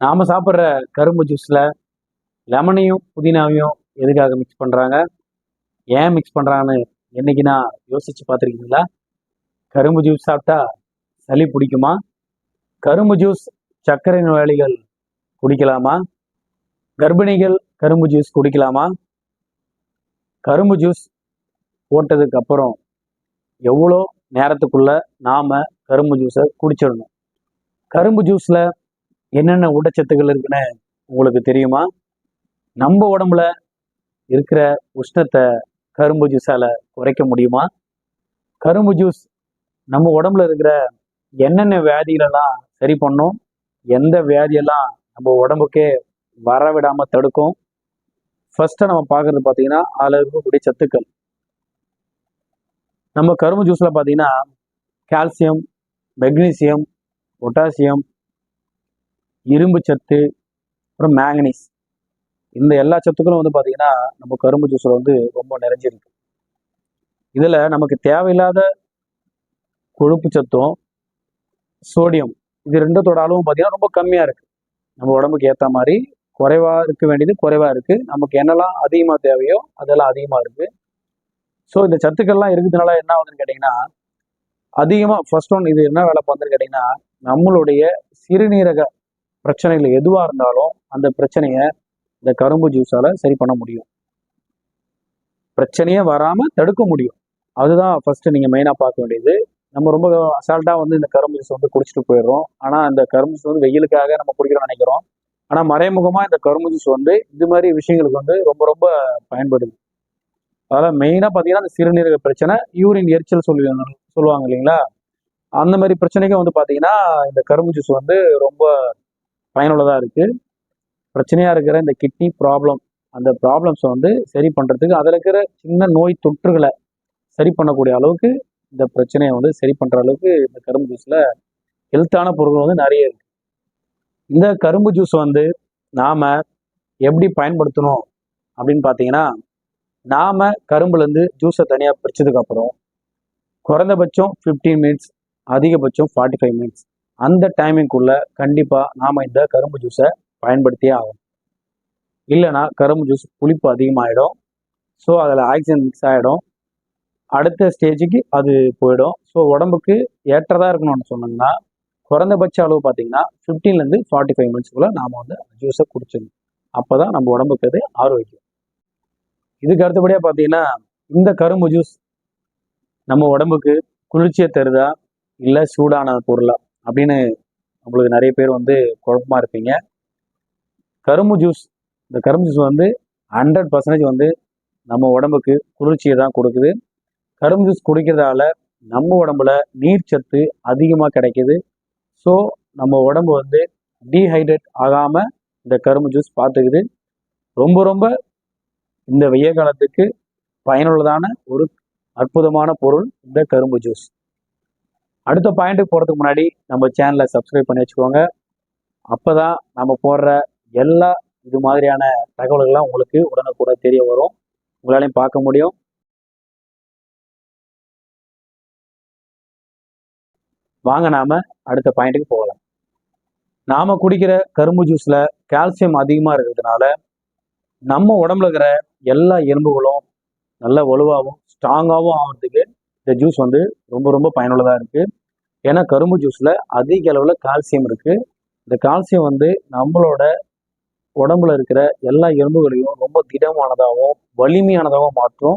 நாம சாப்பிட்ற கரும்பு ஜூஸ்ல லெமனையும் புதினாவையும் எதுக்காக மிக்ஸ் பண்றாங்க? ஏன் மிக்ஸ் பண்றாங்கன்னு நான் யோசிச்சு பார்த்துருக்கீங்களா? கரும்பு ஜூஸ் சாப்பிட்டா சளி பிடிக்குமா? கரும்பு ஜூஸ் சர்க்கரை நோயாளிகள் குடிக்கலாமா? கர்ப்பிணிகள் கரும்பு ஜூஸ் குடிக்கலாமா? கரும்பு ஜூஸ் போட்டதுக்கு அப்புறம் எவ்வளோ நேரத்துக்குள்ள நாம கரும்பு ஜூஸை குடிச்சிடணும்? கரும்பு ஜூஸில் என்னென்ன ஊட்டச்சத்துக்கள் இருக்குன்னு உங்களுக்கு தெரியுமா? நம்ம உடம்புல இருக்கிற உஷ்ணத்தை கரும்பு ஜூஸால குறைக்க முடியுமா? கரும்பு ஜூஸ் நம்ம உடம்புல இருக்கிற என்னென்ன வியாதிகளெல்லாம் சரி பண்ணும்? எந்த வியாதியெல்லாம் நம்ம உடம்புக்கே வர தடுக்கும்? ஃபர்ஸ்ட் நம்ம பார்க்கறது பார்த்தீங்கன்னா அதில் இருக்கக்கூடிய சத்துக்கள். நம்ம கரும்பு ஜூஸில் பார்த்தீங்கன்னா கால்சியம் மெக்னீசியம் பொட்டாசியம் இரும்பு சத்து அப்புறம் மேங்கனீஸ் இந்த எல்லா சத்துக்களும் வந்து பார்த்தீங்கன்னா நம்ம கரும்பு ஜூஸில் வந்து ரொம்ப நிறைஞ்சிருக்கு. இதில் நமக்கு தேவையில்லாத கொழுப்பு சத்தும் சோடியம் இது ரெண்டத்தோட அளவும் பார்த்தீங்கன்னா ரொம்ப கம்மியாக இருக்குது நம்ம உடம்புக்கு ஏற்ற மாதிரி குறைவாக இருக்க வேண்டியது குறைவாக இருக்குது நமக்கு என்னெல்லாம் அதிகமாக தேவையோ அதெல்லாம் அதிகமாக இருக்குது ஸோ இந்த சத்துக்கள்லாம் இருக்கிறதுனால என்ன ஆகுதுன்னு கேட்டிங்கன்னா அதிகமாக ஃபர்ஸ்ட் ஒன் இது என்ன வேலை பார்த்துன்னு கேட்டிங்கன்னா நம்மளுடைய சிறுநீரக பிரச்சனைகள் எதுவாக இருந்தாலும் அந்த பிரச்சனையை இந்த கரும்பு ஜூஸால சரி பண்ண முடியும். பிரச்சனையே வராமல் தடுக்க முடியும். அதுதான் ஃபஸ்ட்டு நீங்கள் மெயினாக பார்க்க வேண்டியது. நம்ம ரொம்ப அசால்ட்டாக வந்து இந்த கரும்பு ஜூஸ் வந்து குடிச்சிட்டு போயிடுறோம். ஆனால் அந்த கரும்பு ஜூஸ் வந்து வெயிலுக்காக நம்ம குடிக்கிறோம்னு நினைக்கிறோம். ஆனால் மறைமுகமாக இந்த கரும்பு ஜூஸ் வந்து இது மாதிரி விஷயங்களுக்கு வந்து ரொம்ப ரொம்ப பயன்படுது. அதாவது மெயினாக பார்த்தீங்கன்னா அந்த சிறுநீரக பிரச்சனை யூரின் எரிச்சல் சொல்லி சொல்லுவாங்க இல்லைங்களா? அந்த மாதிரி பிரச்சனைக்கு வந்து பார்த்தீங்கன்னா இந்த கரும்பு ஜூஸ் வந்து ரொம்ப பயனுள்ளதாக இருக்குது பிரச்சனையாக இருக்கிற இந்த கிட்னி ப்ராப்ளம் அந்த ப்ராப்ளம்ஸை வந்து சரி பண்ணுறதுக்கு அதில் இருக்கிற சின்ன நோய் தொற்றுகளை சரி பண்ணக்கூடிய அளவுக்கு இந்த பிரச்சனையை வந்து சரி பண்ணுற அளவுக்கு இந்த கரும்பு ஜூஸில் ஹெல்த்தான பொருட்கள் வந்து நிறைய இருக்குது இந்த கரும்பு ஜூஸ் வந்து நாம் எப்படி பயன்படுத்தணும் அப்படின்னு பார்த்தீங்கன்னா நாம் கரும்புலேருந்து ஜூஸை தனியாக பிரிச்சதுக்கப்புறம் குறைந்தபட்சம் ஃபிஃப்டீன் மினிட்ஸ் அதிகபட்சம் ஃபார்ட்டி ஃபைவ் மினிட்ஸ் அந்த டைமிங்குள்ள கண்டிப்பாக நாம் இந்த கரும்பு ஜூஸை பயன்படுத்தியே ஆகும் இல்லைன்னா கரும்பு ஜூஸ் புளிப்பு அதிகமாகிடும் ஸோ அதில் ஆக்சிஜன் மிக்ஸ் ஆகிடும் அடுத்த ஸ்டேஜுக்கு அது போயிடும். ஸோ உடம்புக்கு ஏற்றதாக இருக்கணும்னு சொன்னோம்னா குறைந்தபட்ச அளவு பார்த்தீங்கன்னா ஃபிஃப்டீன்லேருந்து ஃபார்ட்டி ஃபைவ் மினிட்ஸ்க்குள்ளே நாம் வந்து ஜூஸை குடிச்சிடணும். அப்போ தான் நம்ம உடம்புக்கு அது ஆரோக்கியம். இதுக்கு அடுத்தபடியாக பார்த்தீங்கன்னா இந்த கரும்பு ஜூஸ் நம்ம உடம்புக்கு குளிர்ச்சியை தருதா? இல்லை சூடான பொருளா? அப்படின்னு நம்மளுக்கு நிறைய பேர் வந்து குழப்பமா இருப்பீங்க. கரும்பு ஜூஸ் இந்த கரும்பு ஜூஸ் வந்து ஹண்ட்ரட் பர்சன்டேஜ் வந்து நம்ம உடம்புக்கு குளிர்ச்சியை தான் கொடுக்குது. கரும்பு ஜூஸ் குடிக்கிறதால நம்ம உடம்புல நீர் சத்து அதிகமாக கிடைக்குது. ஸோ நம்ம உடம்பு வந்து டீஹைட்ரேட் ஆகாமல் இந்த கரும்பு ஜூஸ் பார்த்துக்குது. ரொம்ப ரொம்ப இந்த வெய்ய காலத்துக்கு பயனுள்ளதான ஒரு அற்புதமான பொருள் இந்த கரும்பு ஜூஸ் அடுத்த பாயிண்ட்டுக்கு போகிறதுக்கு முன்னாடி நம்ம சேனலை சப்ஸ்கிரைப் பண்ணி வச்சுக்கோங்க. அப்போ தான் நம்ம போடுற எல்லா இது மாதிரியான தகவல்கள்லாம் உங்களுக்கு உடனுக்குடன் தெரிய வரும். உங்களாலையும் பார்க்க முடியும். வாங்க நாம அடுத்த பாயிண்ட்டுக்கு போகலாம். நாம குடிக்கிற கரும்பு ஜூஸில் கால்சியம் அதிகமாக இருக்கிறதுனால நம்ம உடம்புல இருக்கிற எல்லா எலும்புகளும் நல்ல வலுவாகவும் ஸ்ட்ராங்காகவும் ஆகிறதுக்கு இந்த ஜூஸ் வந்து ரொம்ப ரொம்ப பயனுள்ளதாக இருக்குது ஏன்னா கரும்பு ஜூஸில் அதிக அளவில் கால்சியம் இருக்குது இந்த கால்சியம் வந்து நம்மளோட உடம்புல இருக்கிற எல்லா எலும்புகளையும் ரொம்ப திடமானதாகவும் வலிமையானதாகவும் மாற்றும்.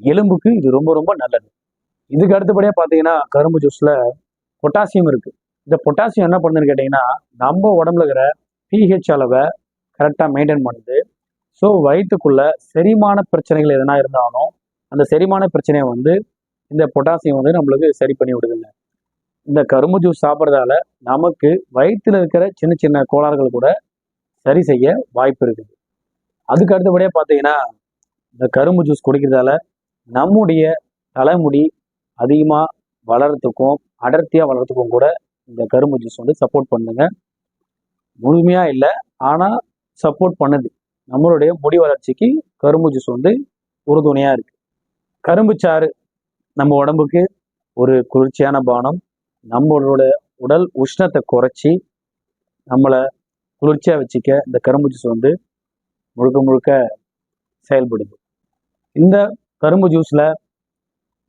எலும்புக்கு இது ரொம்ப ரொம்ப நல்லது. இதுக்கு அடுத்தபடியாக பார்த்தீங்கன்னா கரும்பு ஜூஸில் பொட்டாசியம் இருக்குது இந்த பொட்டாசியம் என்ன பண்ணுதுன்னு கேட்டிங்கன்னா நம்ம உடம்புல இருக்கிற பிஹெச் அளவை கரெக்டாக மெயின்டைன் பண்ணுது. ஸோ வயிற்றுக்குள்ள செரிமான பிரச்சனைகள் எதனா இருந்தாலும் அந்த செரிமான பிரச்சனையை வந்து இந்த பொட்டாசியம் வந்து நம்மளுக்கு சரி பண்ணி விடுதுங்க இந்த கரும்பு ஜூஸ் சாப்பிட்றதால நமக்கு வயிற்றில் இருக்கிற சின்ன சின்ன கோளாறுகள் கூட சரி செய்ய வாய்ப்பு இருக்குது. அதுக்கு அடுத்தபடியாக பார்த்தீங்கன்னா இந்த கரும்பு ஜூஸ் குடிக்கிறதால நம்முடைய தலைமுடி அதிகமாக வளர்கிறதுக்கும் அடர்த்தியாக வளர்றதுக்கும் கூட இந்த கரும்பு ஜூஸ் வந்து சப்போர்ட் பண்ணுங்க முழுமையாக இல்லை ஆனால் சப்போர்ட் பண்ணுது. நம்மளுடைய முடி வளர்ச்சிக்கு கரும்பு ஜூஸ் வந்து உறுதுணையாக இருக்குது கரும்பு சாறு நம்ம உடம்புக்கு ஒரு குளிர்ச்சியான பானம் நம்மளோட உடல் உஷ்ணத்தை குறைச்சி நம்மளை குளிர்ச்சியாக வச்சுக்க இந்த கரும்பு ஜூஸ் வந்து முழுக்க முழுக்க செயல்படுது. இந்த கரும்பு ஜூஸில்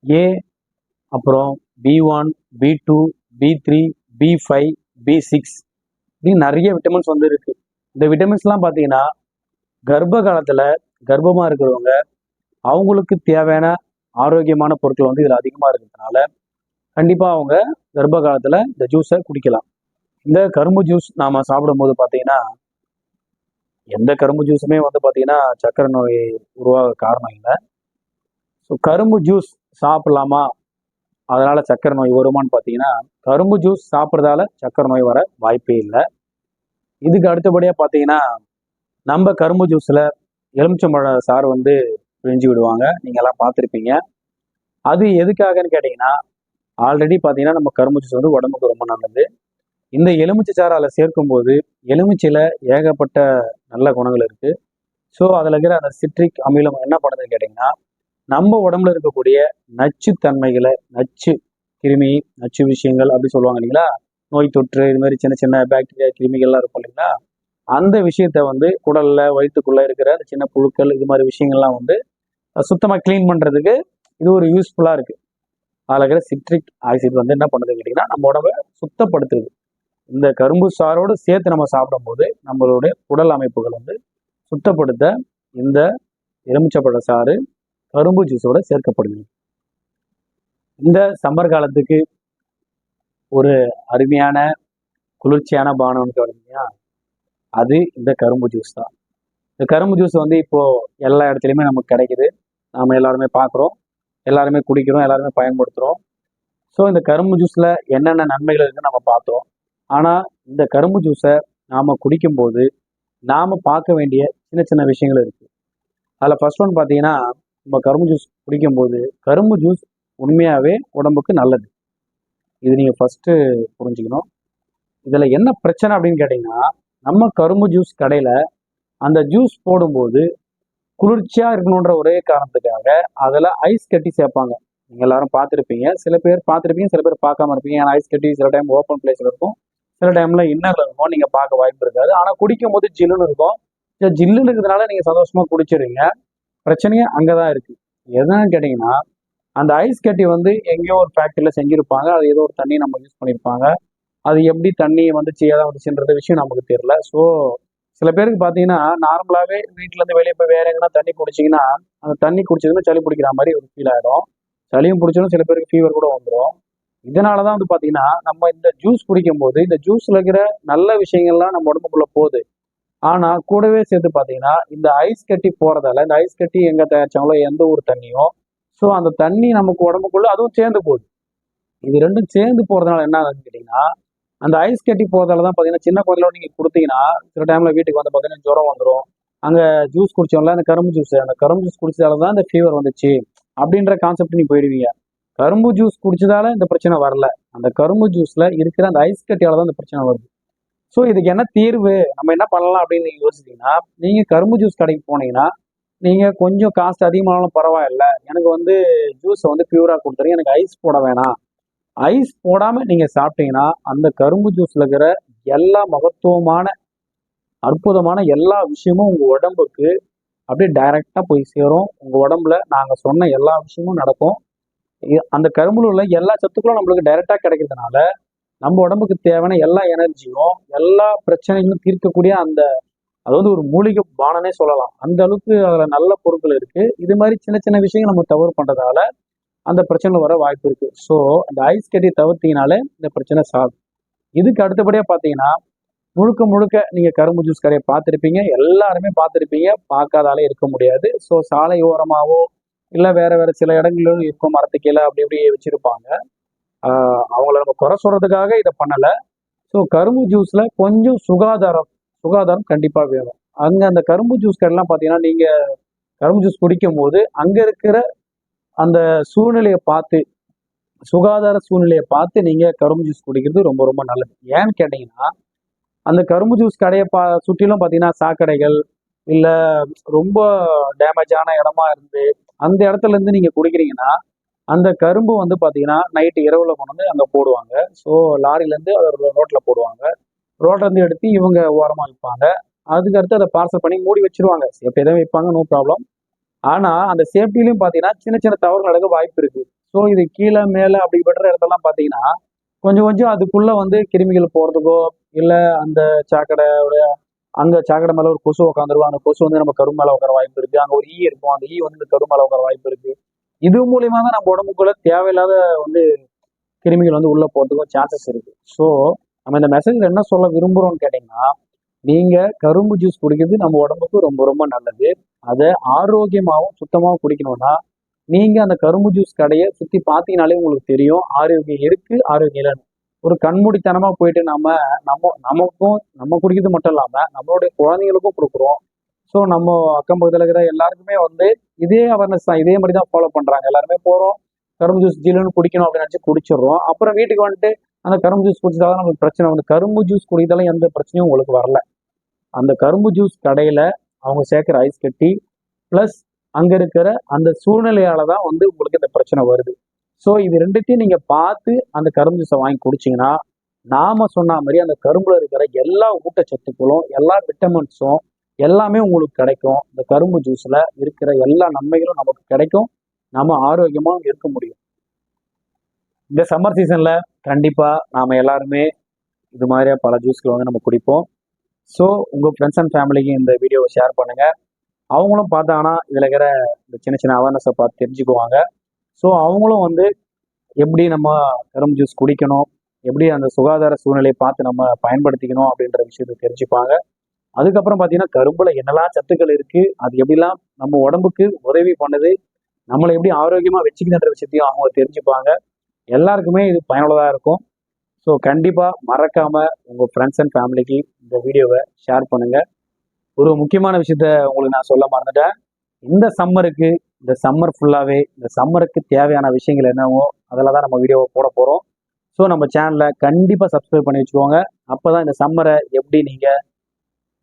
ஏ அப்புறம் B one B two B three B five B six இப்படின்னு நிறைய விட்டமின்ஸ் வந்து இருக்கு. இந்த விட்டமின்ஸ்லாம் பார்த்தீங்கன்னா கர்ப்ப காலத்தில் கர்ப்பமாக இருக்கிறவங்க அவங்களுக்கு தேவையான ஆரோக்கியமான பொருட்கள் வந்து இதில் அதிகமாக இருக்கிறதுனால கண்டிப்பாக அவங்க கர்ப்ப காலத்தில் இந்த ஜூஸை குடிக்கலாம். இந்த கரும்பு ஜூஸ் நாம் சாப்பிடும்போது பார்த்தீங்கன்னா எந்த கரும்பு ஜூஸுமே வந்து பார்த்தீங்கன்னா சக்கரை நோய் உருவாக காரணம் இல்லை. ஸோ கரும்பு ஜூஸ் சாப்பிடலாமா? அதனால் சக்கரை நோய் வருமான்னு பார்த்தீங்கன்னா கரும்பு ஜூஸ் சாப்பிட்றதால சர்க்கரை நோய் வர வாய்ப்பே இல்லை. இதுக்கு அடுத்தபடியாக பார்த்தீங்கன்னா நம்ம கரும்பு ஜூஸில் எலுமிச்சம்பழ சாறு வந்து பிழிஞ்சு விடுவாங்க. நீங்கள்லாம் பார்த்துருப்பீங்க அது எதுக்காகன்னு கேட்டிங்கன்னா ஆல்ரெடி பார்த்தீங்கன்னா நம்ம கரும்பு வந்து உடம்புக்கு ரொம்ப நல்லது. இந்த எலுமிச்சை சாறு அதில் சேர்க்கும்போது எலுமிச்சையில் ஏகப்பட்ட நல்ல குணங்கள் இருக்குது ஸோ அதில் இருக்கிற அந்த சிட்ரிக் அமிலம் என்ன பண்ணுதுன்னு கேட்டிங்கன்னா நம்ம உடம்புல இருக்கக்கூடிய நச்சு தன்மைகளை நச்சு கிருமி நச்சு விஷயங்கள் அப்படி சொல்லுவாங்க இல்லைங்களா? நோய் தொற்று இது மாதிரி சின்ன சின்ன பாக்டீரியா கிருமிகள்லாம் இருக்கும் இல்லைங்களா? அந்த விஷயத்த வந்து குடல்ல வயிற்றுக்குள்ளே இருக்கிற அந்த சின்ன புழுக்கள் இது மாதிரி விஷயங்கள்லாம் வந்து சுத்தமாக க்ளீன் பண்ணுறதுக்கு இது ஒரு யூஸ்ஃபுல்லாக இருக்குது அதில் இருக்கிற சிட்ரிக் ஆசிட் வந்து என்ன பண்ணுது கேட்டிங்கன்னா நம்ம உடம்பை சுத்தப்படுத்துது. இந்த கரும்பு சாரோடு சேர்த்து நம்ம சாப்பிடும்போது நம்மளுடைய உடல் அமைப்புகள் வந்து சுத்தப்படுத்த இந்த எலுமிச்சப்பழ சாறு கரும்பு ஜூஸோட சேர்க்கப்படுகிறது. இந்த சம்மர் காலத்துக்கு ஒரு அருமையான குளிர்ச்சியான பானம்னு பார்த்தீங்கன்னா அது இந்த கரும்பு ஜூஸ் தான். இந்த கரும்பு ஜூஸ் வந்து இப்போ எல்லா இடத்துலையுமே நமக்கு கிடைக்குது. நாம எல்லாருமே பார்க்குறோம். எல்லாருமே குடிக்கிறோம் எல்லாருமே பயன்படுத்துகிறோம் ஸோ இந்த கரும்பு ஜூஸில் என்னென்ன நன்மைகள் இருக்குன்னு நம்ம பார்த்தோம். ஆனால் இந்த கரும்பு ஜூஸை நாம் குடிக்கும்போது நாம் பார்க்க வேண்டிய சின்ன சின்ன விஷயங்கள் இருக்குது அதில் ஃபர்ஸ்ட் ஒன் பார்த்தீங்கன்னா நம்ம கரும்பு ஜூஸ் குடிக்கும்போது கரும்பு ஜூஸ் உண்மையாகவே உடம்புக்கு நல்லது. இது நீங்கள் ஃபஸ்ட்டு புரிஞ்சுக்கணும். இதில் என்ன பிரச்சனை அப்படின்னு கேட்டிங்கன்னா நம்ம கரும்பு ஜூஸ் கடையில் அந்த ஜூஸ் போடும்போது குளிர்ச்சியாக இருக்கணுன்ற ஒரே காரணத்துக்காக அதில் ஐஸ் கட்டி சேர்ப்பாங்க. நீங்கள் எல்லாரும் பார்த்துருப்பீங்க. சில பேர் பார்த்துருப்பீங்க சில பேர் பார்க்காம இருப்பீங்க. ஏன்னா ஐஸ் கட்டி சில டைம் ஓப்பன் பிளேஸில் இருக்கும். சில டைம்ல இன்னரில் இருக்கும். நீங்கள் பார்க்க வாய்ப்பு இருக்காது. ஆனால் குடிக்கும் போது ஜில்லுன்னு இருக்கும். ஜில்லுன்னு இருக்கிறதுனால நீங்கள் சந்தோஷமாக குடிச்சிடுறீங்க பிரச்சனையே அங்கே தான் இருக்குது எதுன்னு கேட்டிங்கன்னா அந்த ஐஸ் கட்டி வந்து எங்கேயோ ஒரு ஃபேக்ட்ரியில் செஞ்சுருப்பாங்க. அது ஏதோ ஒரு தண்ணி நம்ம யூஸ் பண்ணியிருப்பாங்க அது எப்படி தண்ணி வந்துச்சு ஏதாவது வந்துச்சுன்றது விஷயம் நமக்கு தெரியல. ஸோ சில பேருக்கு பார்த்தீங்கன்னா நார்மலாகவே வீட்டிலேருந்து வெளியே போய் வேற எங்கன்னா தண்ணி குடிச்சிங்கன்னா அந்த தண்ணி குடிச்சதுமே சளி பிடிக்கிற மாதிரி ஒரு ஃபீல் ஆகிடும் சளியும் பிடிச்சாலும் சில பேருக்கு ஃபீவர் கூட வந்துடும் இதனால தான் வந்து பார்த்தீங்கன்னா நம்ம இந்த ஜூஸ் குடிக்கும்போது இந்த ஜூஸில் இருக்கிற நல்ல விஷயங்கள்லாம் நம்ம உடம்புக்குள்ளே போகுது. ஆனால் கூடவே சேர்த்து பார்த்தீங்கன்னா இந்த ஐஸ் கட்டி போகிறதால இந்த ஐஸ் கட்டி எங்கே தயாரிச்சாங்களோ எந்த ஊர் தண்ணியோ ஸோ அந்த தண்ணி நமக்கு உடம்புக்குள்ளே அதுவும் சேர்ந்து போகுது. இது ரெண்டும் சேர்ந்து போகிறதுனால என்ன ஆகுதுன்னு கேட்டிங்கன்னா அந்த ஐஸ் கட்டி போகிறதால தான் பார்த்தீங்கன்னா சின்ன குழந்தையோட நீங்கள் கொடுத்தீங்கன்னா சில டைமில் வீட்டுக்கு வந்து பார்த்தீங்கன்னா ஜுரம் வந்துடும் அங்கே ஜூஸ் குடிச்சோம்ல அந்த கரும்பு ஜூஸ் அந்த கரும்பு ஜூஸ் குடிச்சதால தான் இந்த ஃபீவர் வந்துச்சு. அப்படின்ற கான்செப்ட் நீ போயிடுவீங்க. கரும்பு ஜூஸ் குடிச்சதால இந்த பிரச்சனை வரல. அந்த கரும்பு ஜூஸில் இருக்கிற அந்த ஐஸ் கட்டியால் தான் இந்த பிரச்சனை வருது. ஸோ இதுக்கு என்ன தீர்வு? நம்ம என்ன பண்ணலாம் அப்படின்னு நீங்கள் யோசிச்சீங்கன்னா நீங்கள் கரும்பு ஜூஸ் கடைக்கு போனீங்கன்னா நீங்கள் கொஞ்சம் காஸ்ட் அதிகமானாலும் பரவாயில்ல. எனக்கு வந்து ஜூஸை வந்து பியூராக கொடுத்துருங்க. எனக்கு ஐஸ் போட வேணாம். ஐஸ் போடாம நீங்க சாப்பிட்டீங்கன்னா அந்த கரும்பு ஜூஸ்ல இருக்கிற எல்லா மகத்துவமான அற்புதமான எல்லா விஷயமும் உங்க உடம்புக்கு அப்படியே டைரக்டா போய் சேரும். உங்க உடம்புல நாங்க சொன்ன எல்லா விஷயமும் நடக்கும். அந்த கரும்புல உள்ள எல்லா சத்துக்களும் நம்மளுக்கு டைரக்டா கிடைக்கிறதுனால நம்ம உடம்புக்கு தேவையான எல்லா எனர்ஜியும் எல்லா பிரச்சனைகளும் தீர்க்கக்கூடிய அந்த அதாவது ஒரு மூலிகை பானனே சொல்லலாம். அந்த அளவுக்கு அதுல நல்ல பொருட்கள் இருக்கு. இது மாதிரி சின்ன சின்ன விஷயங்கள் நம்ம தவறு பண்றதால அந்த பிரச்சனை வர வாய்ப்பு இருக்கு. ஸோ அந்த ஐஸ் கட்டி தவிர்த்திங்கனாலே இந்த பிரச்சனை சாகும் இதுக்கு அடுத்தபடியாக பார்த்தீங்கன்னா முழுக்க முழுக்க நீங்கள் கரும்பு ஜூஸ் கடையை பார்த்துருப்பீங்க. எல்லாருமே பார்த்துருப்பீங்க. பார்க்காதாலே இருக்க முடியாது. ஸோ சாலை ஓரமாகவோ இல்லை வேற வேற சில இடங்களிலும் இருக்கும் மரத்து கீழே அப்படி இப்படி வச்சுருப்பாங்க. அவங்கள நம்ம குறை சொல்றதுக்காக இதை பண்ணலை. ஸோ கரும்பு ஜூஸில் கொஞ்சம் சுகாதாரம் சுகாதாரம் கண்டிப்பாக வேணும். அங்கே அந்த கரும்பு ஜூஸ் கடைலாம் பார்த்தீங்கன்னா நீங்கள் கரும்பு ஜூஸ் குடிக்கும் போது அங்கே இருக்கிற அந்த சூழ்நிலையை பார்த்து சுகாதார சூழ்நிலையை பார்த்து நீங்கள் கரும்பு ஜூஸ் குடிக்கிறது ரொம்ப ரொம்ப நல்லது. ஏன்னு கேட்டீங்கன்னா அந்த கரும்பு ஜூஸ் கடையை பா சுற்றிலும் பார்த்தீங்கன்னா சாக்கடைகள் இல்லை ரொம்ப டேமேஜான இடமா இருந்து அந்த இடத்துல இருந்து குடிக்கிறீங்கன்னா அந்த கரும்பு வந்து பார்த்தீங்கன்னா நைட்டு இரவில் கொண்டு வந்து அங்கே போடுவாங்க. ஸோ லாரிலேருந்து ரோட்டில் போடுவாங்க. ரோட்லேருந்து எடுத்து இவங்க ஓரமாக வைப்பாங்க. அதுக்கு அடுத்து அதை பார்சல் பண்ணி மூடி வச்சிருவாங்க. எப்போ எதாவது வைப்பாங்க? நோ ப்ராப்ளம் ஆனால் அந்த சேஃப்டிலையும் பார்த்தீங்கன்னா சின்ன சின்ன தவறு நடக்க வாய்ப்பு இருக்கு. ஸோ இது கீழே மேலே அப்படி விடுற இடத்தெல்லாம் பார்த்தீங்கன்னா கொஞ்சம் கொஞ்சம் அதுக்குள்ள வந்து கிருமிகள் போறதுக்கோ இல்லை அந்த சாக்கடையோட அங்க சாக்கடை மேலே ஒரு கொசு உட்காந்துருவோம் அந்த கொசு வந்து நம்ம கரு மேல உட்கார வாய்ப்பு இருக்கு. அங்கே ஒரு ஈ இருக்கும். அந்த ஈ வந்து இந்த கரு மேலே உட்கார வாய்ப்பு இருக்கு. இது மூலியமா தான் நம்ம உடம்புக்குள்ள தேவையில்லாத வந்து கிருமிகள் வந்து உள்ள போகிறதுக்கும் சான்சஸ் இருக்கு. ஸோ நம்ம இந்த மெசேஜ்ல என்ன சொல்ல விரும்புறோம்னு கேட்டிங்கன்னா நீங்க கரும்பு ஜூஸ் குடிக்கிறது நம்ம உடம்புக்கு ரொம்ப ரொம்ப நல்லது. அதை ஆரோக்கியமாகவும் சுத்தமாகவும் குடிக்கணும்னா நீங்க அந்த கரும்பு ஜூஸ் கடையை சுத்தி பார்த்தீங்கனாலே உங்களுக்கு தெரியும். ஆரோக்கியம் இருக்கு ஆரோக்கியம் இல்லைன்னு. ஒரு கண்மூடித்தனமா போயிட்டு நம்ம நம்ம நமக்கும் நம்ம குடிக்கிறது மட்டும் இல்லாம நம்மளுடைய குழந்தைங்களுக்கும் கொடுக்குறோம். ஸோ நம்ம அக்கம் பக்கத்தில் இருக்கிற எல்லாருக்குமே வந்து இதே அவேர்னஸ் தான். இதே மாதிரி தான் ஃபாலோ பண்றாங்க. எல்லாருமே போறோம். கரும்பு ஜூஸ் ஜில்லுன்னு குடிக்கணும் அப்படின்னு நினச்சி குடிச்சிடுறோம். அப்புறம் வீட்டுக்கு வந்துட்டு அந்த கரும்பு ஜூஸ் குடிச்சதால நம்மளுக்கு பிரச்சனை. வந்து கரும்பு ஜூஸ் குடிக்கிறதால எந்த பிரச்சனையும் உங்களுக்கு வரல. அந்த கரும்பு ஜூஸ் கடையில் அவங்க சேர்க்குற ஐஸ் கட்டி ப்ளஸ் அங்கே இருக்கிற அந்த சூழ்நிலையால தான் வந்து உங்களுக்கு இந்த பிரச்சனை வருது. ஸோ இது ரெண்டுத்தையும் நீங்கள் பார்த்து அந்த கரும்பு ஜூஸை வாங்கி குடிச்சீங்கன்னா நாம சொன்ன மாதிரி அந்த கரும்புல இருக்கிற எல்லா ஊட்டச்சத்துக்களும் எல்லா விட்டமின்ஸும் எல்லாமே உங்களுக்கு கிடைக்கும். இந்த கரும்பு ஜூஸில் இருக்கிற எல்லா நன்மைகளும் நமக்கு கிடைக்கும். நம்ம ஆரோக்கியமாகவும் இருக்க முடியும். இந்த சம்மர் சீசனில் கண்டிப்பாக நாம் எல்லாருமே இது மாதிரியா பல ஜூஸ்களை வந்து நம்ம குடிப்போம். ஸோ உங்கள் ஃப்ரெண்ட்ஸ் அண்ட் ஃபேமிலிக்கு இந்த வீடியோவை ஷேர் பண்ணுங்கள் அவங்களும் பார்த்தாங்கன்னா இதில் இருக்கிற இந்த சின்ன சின்ன அவேர்னஸை பார்த்து தெரிஞ்சுக்குவாங்க. ஸோ அவங்களும் வந்து எப்படி நம்ம கரும்பு ஜூஸ் குடிக்கணும் எப்படி அந்த சுகாதார சூழ்நிலையை பார்த்து நம்ம பயன்படுத்திக்கணும் அப்படின்ற விஷயத்தை தெரிஞ்சுப்பாங்க. அதுக்கப்புறம் பார்த்தீங்கன்னா கரும்புல என்னெல்லாம் சத்துக்கள் இருக்குது அது எப்படிலாம் நம்ம உடம்புக்கு உதவி பண்ணுது நம்மளை எப்படி ஆரோக்கியமாக வச்சுக்கணுன்ற விஷயத்தையும் அவங்க தெரிஞ்சுப்பாங்க. எல்லாருக்குமே இது பயனுள்ளதாக இருக்கும். ஸோ கண்டிப்பாக மறக்காமல் உங்கள் ஃப்ரெண்ட்ஸ் அண்ட் ஃபேமிலிக்கு இந்த வீடியோவை ஷேர் பண்ணுங்கள் ஒரு முக்கியமான விஷயத்த உங்களுக்கு நான் சொல்ல மறந்துட்டேன். இந்த சம்மருக்கு இந்த சம்மர் ஃபுல்லாகவே இந்த சம்மருக்கு தேவையான விஷயங்கள் என்னவோ அதில் தான் நம்ம வீடியோவை போட போகிறோம் ஸோ நம்ம சேனலை கண்டிப்பாக சப்ஸ்கிரைப் பண்ணி வச்சுக்கோங்க. அப்போ தான் இந்த சம்மரை எப்படி நீங்கள்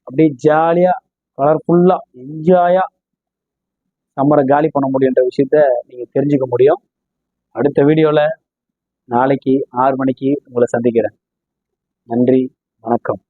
அப்படியே ஜாலியாக கலர்ஃபுல்லாக என்ஜாயாக சம்மரை காலி பண்ண முடியுன்ற விஷயத்த நீங்கள் தெரிஞ்சுக்க முடியும். அடுத்த வீடியோவில் நாளைக்கு ஆறு மணிக்கு உங்களை சந்திக்கிறேன். நன்றி வணக்கம்.